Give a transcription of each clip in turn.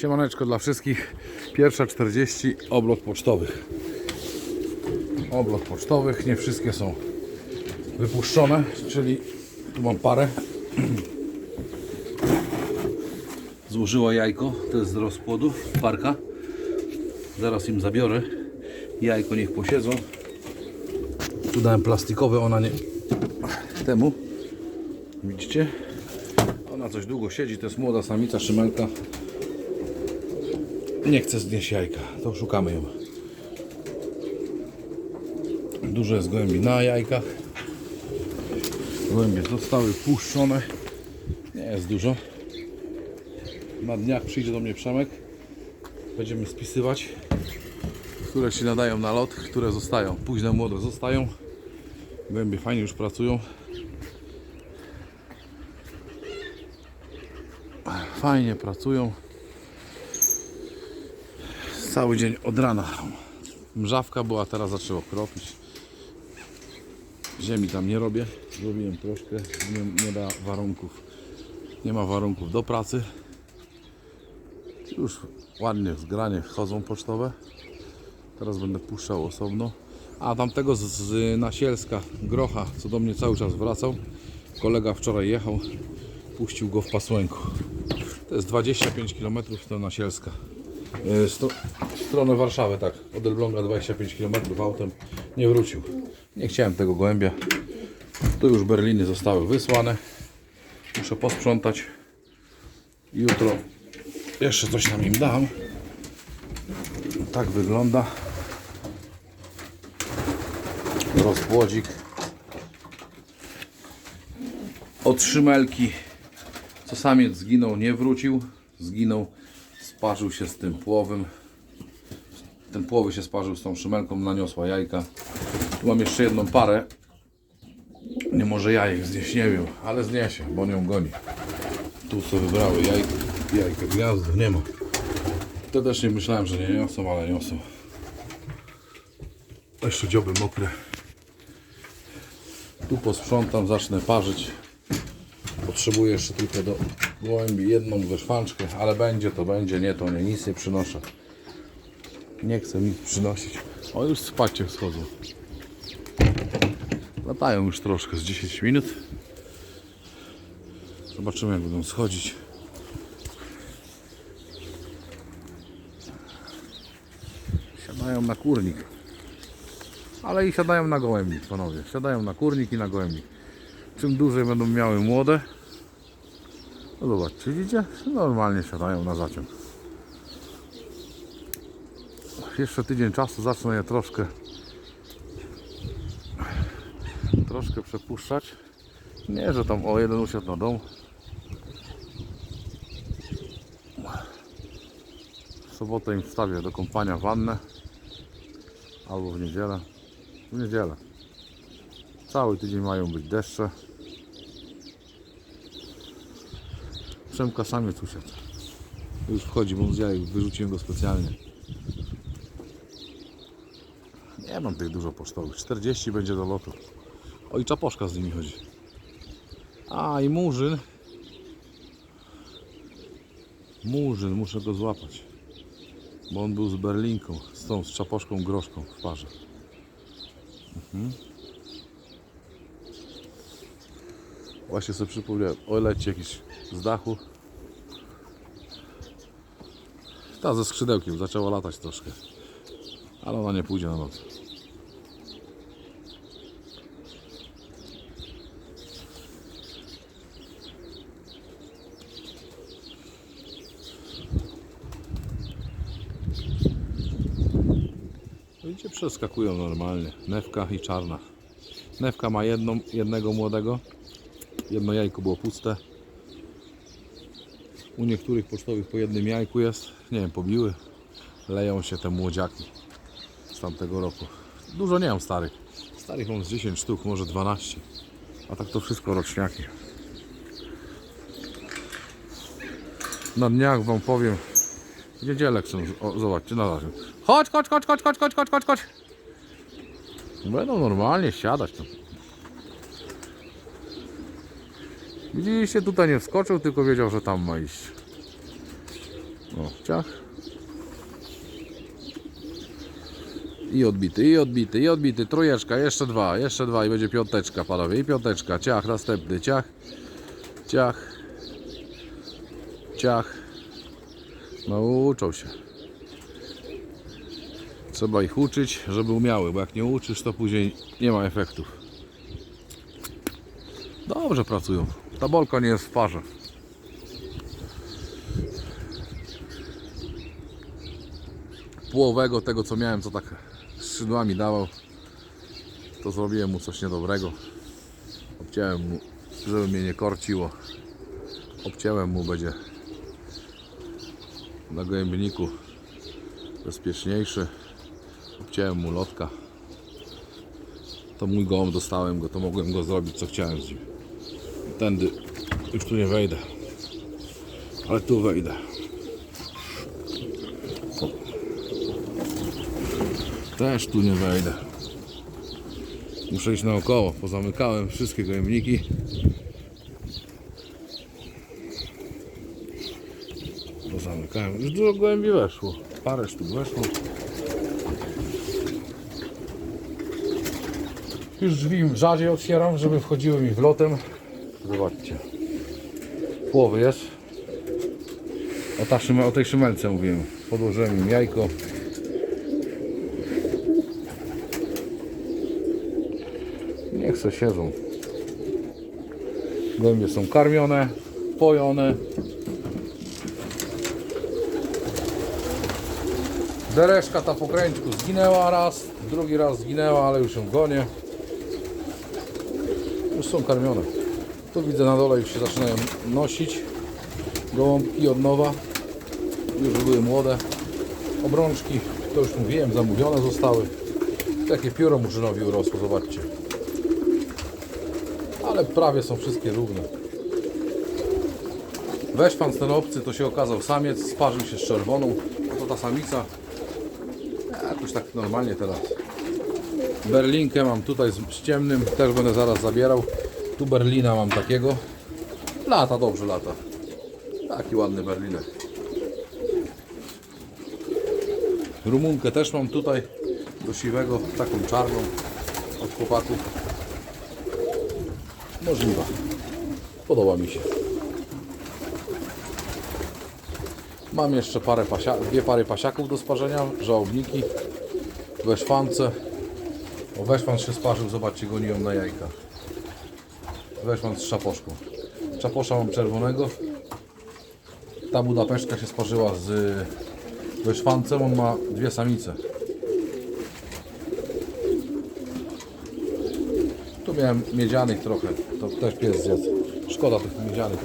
Siemaneczko dla wszystkich. Pierwsza 40 oblot pocztowych. Oblot pocztowych, nie wszystkie są wypuszczone, czyli tu mam parę. Złożyła jajko, to jest z rozpłodu, parka. Zaraz im zabiorę. Jajko niech posiedzą. Tu dałem plastikowe, ona nie temu. Widzicie? Ona coś długo siedzi, to jest młoda samica szymelka. Nie chce znieść jajka, to szukamy ją. Dużo jest gołębi na jajkach. Gołębie zostały puszczone. Nie jest dużo. Na dniach przyjdzie do mnie Przemek. Będziemy spisywać, które się nadają na lot, które zostają. Późne młode zostają. Gołębie fajnie już pracują. Fajnie pracują. Cały dzień od rana. Mrzawka była, teraz zaczęło kropić. Ziemi tam nie robię. Zrobiłem troszkę. Nie, nie da warunków. Nie ma warunków do pracy. Już ładnie zgranie chodzą pocztowe. Teraz będę puszczał osobno. A tamtego z, z Nasielska, Grocha, co do mnie cały czas wracał. Kolega wczoraj jechał. Puścił go w pasłęku. To jest 25 km do Nasielska. Stro, w stronę Warszawy, tak. Od Elbląga 25 km autem. Nie wrócił. Nie chciałem tego gołębia. Tu już Berliny zostały wysłane. Muszę posprzątać. Jutro jeszcze coś tam im dam. Tak wygląda. Rozpłodzik. Od szymelki. Co samiec zginął, nie wrócił. Zginął, sparzył się z tym płowym. Ten płowy się sparzył z tą szymelką, naniosła jajka. Tu mam jeszcze jedną parę. Nie może jajek znieść, nie wiem, ale zniesie, bo on ją goni. Tu sobie wybrały jajka, jajka gwiazdy, nie ma. Te też nie myślałem, że nie niosą, ale niosą. Jeszcze dzioby mokre. Tu posprzątam, zacznę parzyć. Potrzebuję jeszcze tylko do gołębi jedną wyszwanczkę, ale będzie to będzie, nie to nie, nic nie przynoszę. Nie chcę nic przynosić. O, już spacie schodzą. Latają już troszkę z 10 minut. Zobaczymy jak będą schodzić. Siadają na kurnik. Ale i siadają na gołębnik, panowie. Siadają na kurnik i na gołębnik. Czym dłużej będą miały młode, no zobaczcie, widzicie? Normalnie siadają na zaciąg. Jeszcze tydzień czasu zacznę je troszkę troszkę przepuszczać. Nie, że tam o jeden usiadł na dom. W sobotę im wstawię do kąpania wannę. Albo w niedzielę. W niedzielę. Cały tydzień mają być deszcze. Przemka samiec usiadł. Już wchodzi, bo z jajek wyrzuciłem go specjalnie. Nie mam tych dużo pocztowych. 40 będzie do lotu. O i czaposzka z nimi chodzi. A i murzyn. Murzyn, muszę go złapać. Bo on był z berlinką, z tą, z czaposzką groszką w parze. Mhm. Właśnie sobie przypomniałem, o jakiś z dachu. Ta ze skrzydełkiem zaczęła latać troszkę. Ale ona nie pójdzie na noc. Widzicie, przeskakują normalnie. Newka i czarna. Newka ma jedną, jednego młodego. Jedno jajko było puste. U niektórych pocztowych po jednym jajku jest, nie wiem, pobiły. Leją się te młodziaki z tamtego roku. Dużo nie mam starych. Starych mam z 10 sztuk, może 12. A tak to wszystko roczniaki. Na dniach wam powiem. W niedzielę chcą. O, zobaczcie, na razie. Chodź, chodź, chodź, chodź, chodź, chodź, chodź, chodź. Będą normalnie siadać. Tam. Widzieliście, tutaj nie wskoczył, tylko wiedział, że tam ma iść. O, ciach. I odbity, i odbity, i odbity. Trójeczka, jeszcze dwa, jeszcze dwa i będzie piąteczka, panowie. I piąteczka, ciach, następny, ciach, ciach, ciach. No uczą się. Trzeba ich uczyć, żeby umiały, bo jak nie uczysz, to później nie ma efektów. Dobrze pracują. Ta bolka nie jest w parze. Połowego tego, co miałem, co tak skrzydłami dawał, to zrobiłem mu coś niedobrego. Obciąłem mu, żeby mnie nie korciło. Obciąłem mu, będzie na gołębniku bezpieczniejszy. Obciąłem mu lotka. To mój gołąb, dostałem go, to mogłem go zrobić co chciałem z nim. Tędy już tu nie wejdę. Ale tu wejdę. Też tu nie wejdę. Muszę iść naokoło. Pozamykałem wszystkie gołębniki. Pozamykałem. Już dużo gołębi weszło. Parę sztuk weszło. Już drzwi rzadziej otwieram, żeby wchodziły mi wlotem. Zobaczcie. Połowy jest. O, ta o tej szymelce mówiłem. Podłożyłem im jajko. Niech se siedzą. Gołębie są karmione, pojone. Dereszka ta po kręćku zginęła raz, drugi raz zginęła, ale już ją gonię. Już są karmione. Tu widzę na dole już się zaczynają nosić gołąbki od nowa. Już były młode. Obrączki, to już mówiłem, zamówione zostały. Takie pióro murzynowi urosło, zobaczcie. Ale prawie są wszystkie równe. Weszpan ten obcy to się okazał samiec, sparzył się z czerwoną. To ta samica. Jakoś tak normalnie teraz. Berlinkę mam tutaj z ciemnym, też będę zaraz zabierał. Tu Berlina mam takiego. Lata, dobrze lata. Taki ładny Berlinek. Rumunkę też mam tutaj do siwego, taką czarną od chłopaków. Możliwa. Podoba mi się. Mam jeszcze parę pasia, dwie pary pasiaków do sparzenia, żałobniki, weszwance. O, weszwan się sparzył, zobaczcie, goniłem na jajka. Weszwan z szaposzką. Czaposza mam czerwonego. Ta budapeszka się sparzyła z weszwancem, on ma dwie samice. Tu miałem miedzianych trochę, to też pies zjadł. Szkoda tych miedzianych.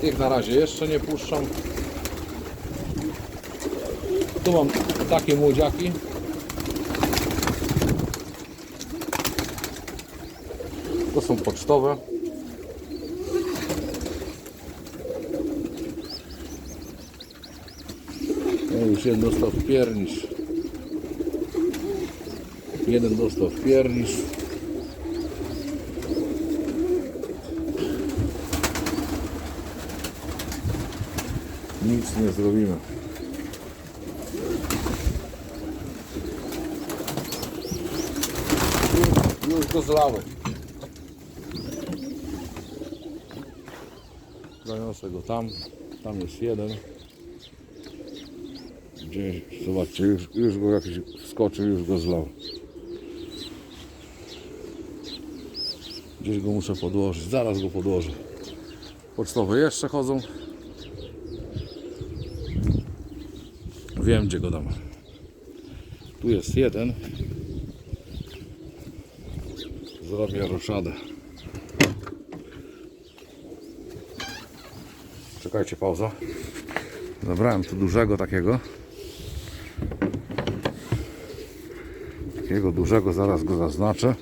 Tych na razie jeszcze nie puszczam. Tu mam takie młodziaki. Są pocztowe. No już jeden dostał w piernisz. Jeden dostał w piernisz. Nic nie zrobimy. Już, już go zlałem. Zaniosę go tam. Tam jest jeden. Gdzieś, zobaczcie, już, już go jakiś wskoczył, już go zlał. Gdzieś go muszę podłożyć, zaraz go podłożę. Pocztowe jeszcze chodzą. Wiem gdzie go dam. Tu jest jeden. Zrobię roszadę. Czekajcie, pauza. Zabrałem tu dużego takiego. Takiego dużego, zaraz go zaznaczę.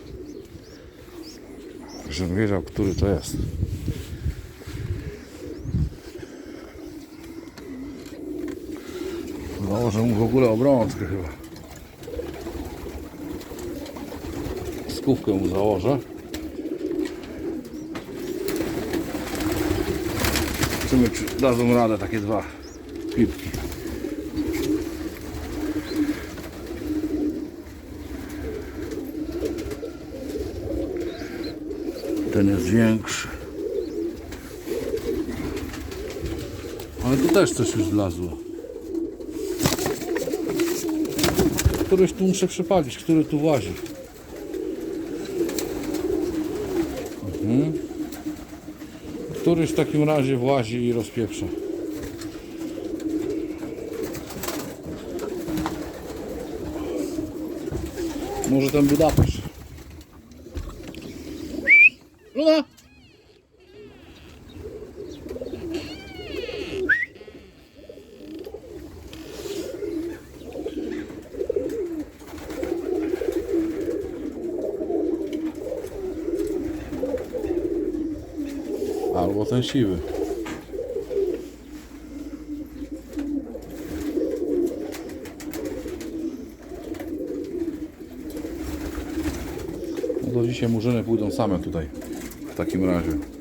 Żebym wiedział, który to jest. Założę mu w ogóle obrączkę chyba. Skówkę mu założę. Zobaczymy, czy dadzą radę takie dwa pipki. Ten jest większy. Ale tu też coś już wlazło. Któryś tu muszę przepalić, który tu włazi. Mhm. Któryś w takim razie włazi i rozpieprza. Może ten Budapeszt. Luna! Albo ten siwy. No to dzisiaj murzyny pójdą same tutaj. W takim razie.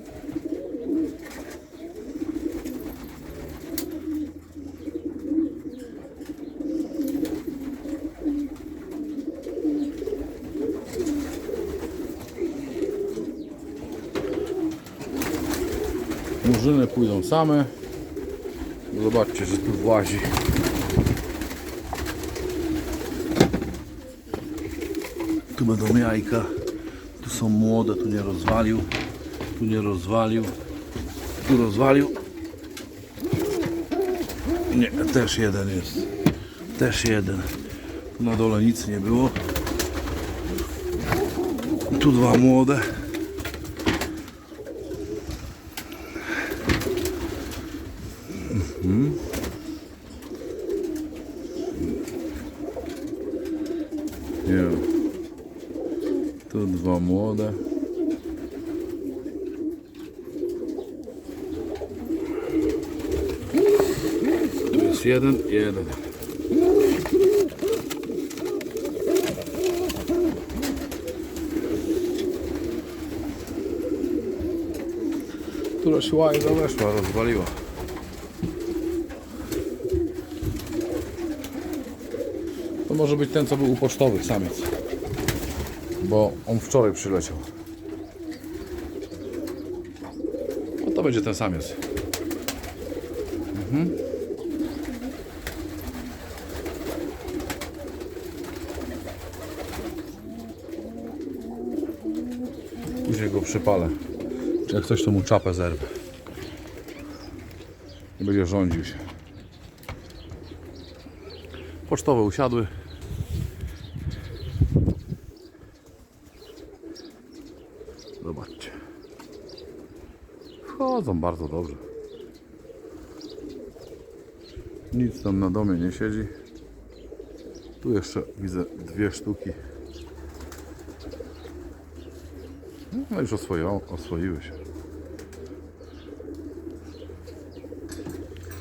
Murzyny pójdą same. Zobaczcie, że tu włazi. Tu będą jajka. Tu są młode, tu nie rozwalił. Tu nie rozwalił. Tu rozwalił. Nie, też jeden jest. Też jeden. Tu na dole nic nie było. Tu dwa młode. Nie. Tu dwa młode. Tu jest jeden, jeden. Która łajza weszła, rozwaliła. Może być ten, co był u pocztowych, samiec. Bo on wczoraj przyleciał. No to będzie ten samiec. Mhm. Później go przypalę. Jak coś to mu czapę zerwę. I będzie rządził się. Pocztowe usiadły. Zobaczcie. Wchodzą bardzo dobrze. Nic tam na domie nie siedzi. Tu jeszcze widzę dwie sztuki. No już oswoją, oswoiły się.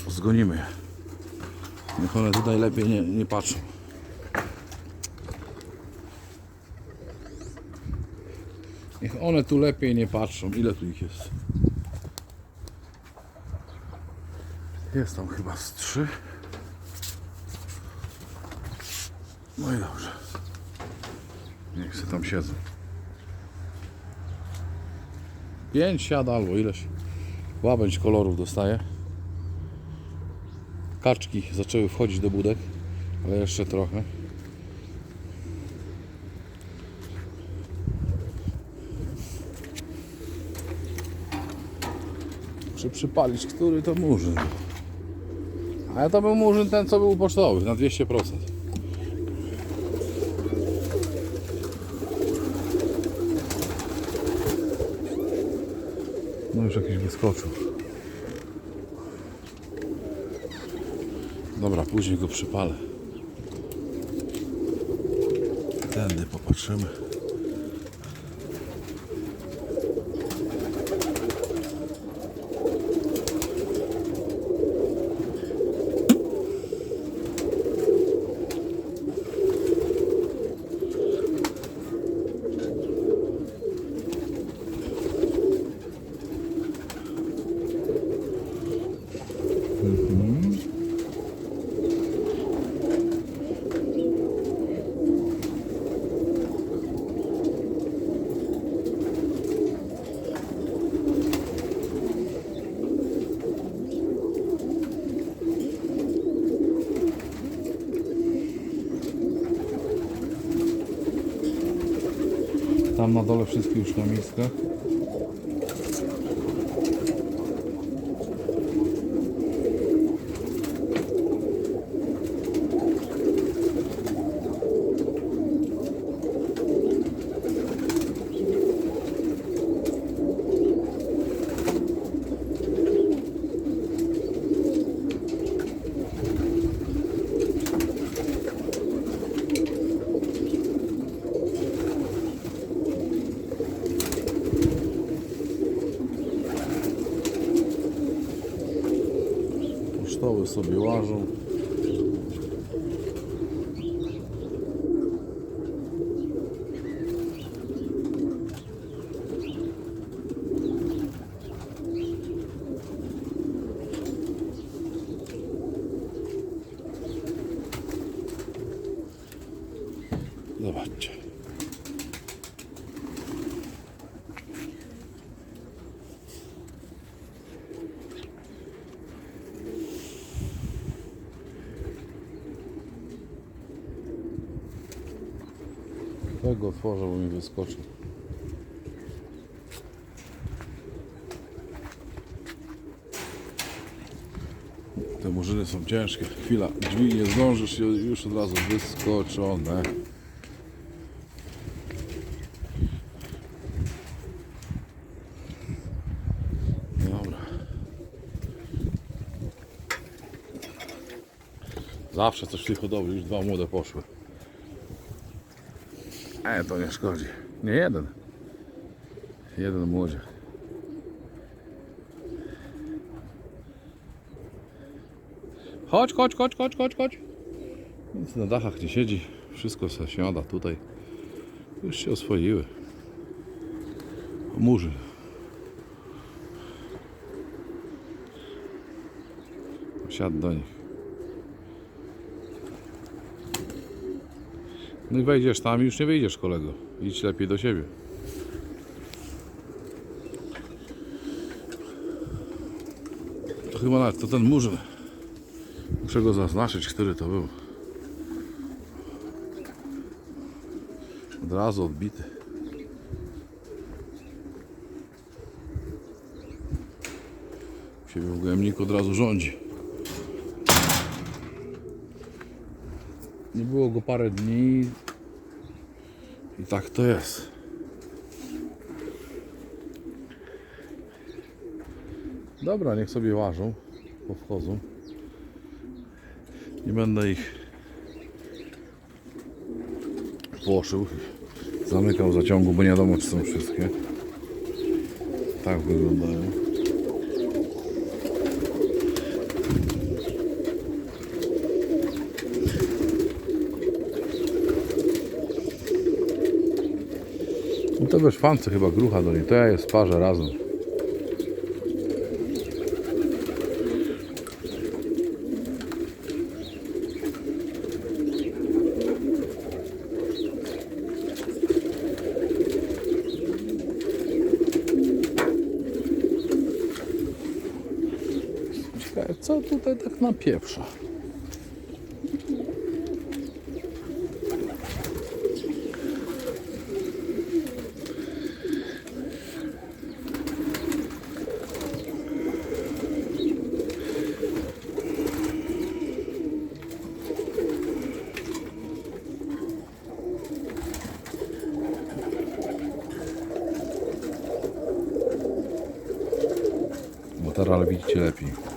Zgonimy je. Niech one tutaj lepiej nie, nie patrzą. Niech one tu lepiej nie patrzą. Ile tu ich jest? Jest tam chyba z trzy. No i dobrze. Niech się tam siedzą. Pięć siada albo ileś. Łabędź kolorów dostaje. Kaczki zaczęły wchodzić do budek, ale jeszcze trochę. Muszę przypalić, który to murzyn. A to był murzyn ten, co był pocztowy, na 200%. No już jakiś wyskoczył. Dobra, później go przypalę. Tędy popatrzymy. Tam na dole wszystkie już na miejscach. Pocztoły sobie łażą. Zobaczcie. Tego wyskoczył. Te murzyny są ciężkie. Chwila, drzwi nie zdążysz, ju- już od razu wyskoczone. Dobra. Zawsze coś w tej hodowli, już dwa młode poszły. E, to nie szkodzi. Nie jeden. Jeden młodziek. Chodź, chodź, chodź, chodź, chodź, chodź. Nic na dachach nie siedzi. Wszystko se siada tutaj. Już się oswoiły. Murzy. Siadł do nich. No i wejdziesz tam i już nie wyjdziesz kolego. Idź lepiej do siebie. To chyba nawet to ten murzyn. Muszę go zaznaczyć, który to był. Od razu odbity. Siebie w gojemniku od razu rządzi. Nie było go parę dni i tak to jest. Dobra, niech sobie łażą, powchodzą. Nie będę ich płoszył. Zamykał zaciągu, bo nie wiadomo czy są wszystkie. Tak wyglądają. To we szwance chyba grucha do niej. To ja je sparzę razem. Co tutaj tak na pieprza? Teraz widzicie lepiej.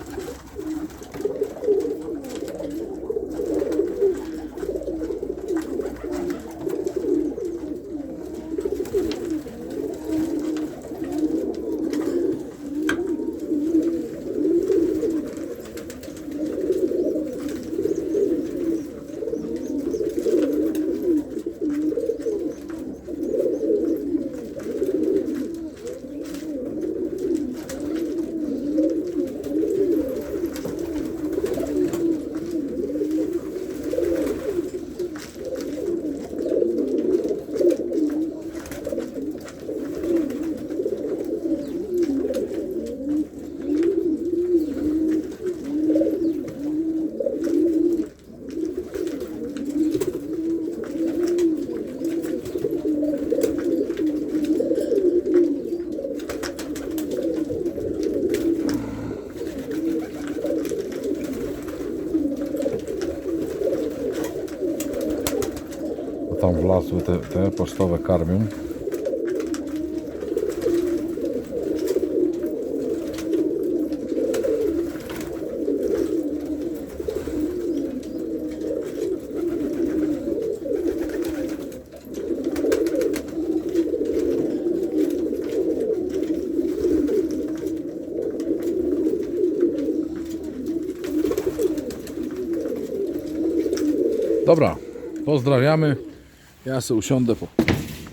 Tam wlazły te, te pocztowe karmią. Dobra, pozdrawiamy. Ja sobie usiądę po...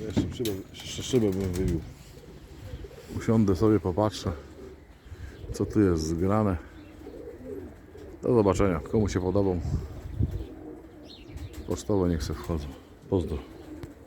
Jeszcze szybę, jeszcze szybę bym wybił. Usiądę sobie, popatrzę co tu jest zgrane. Do zobaczenia. Komu się podobał. Pocztowe niech se wchodzą. Pozdro.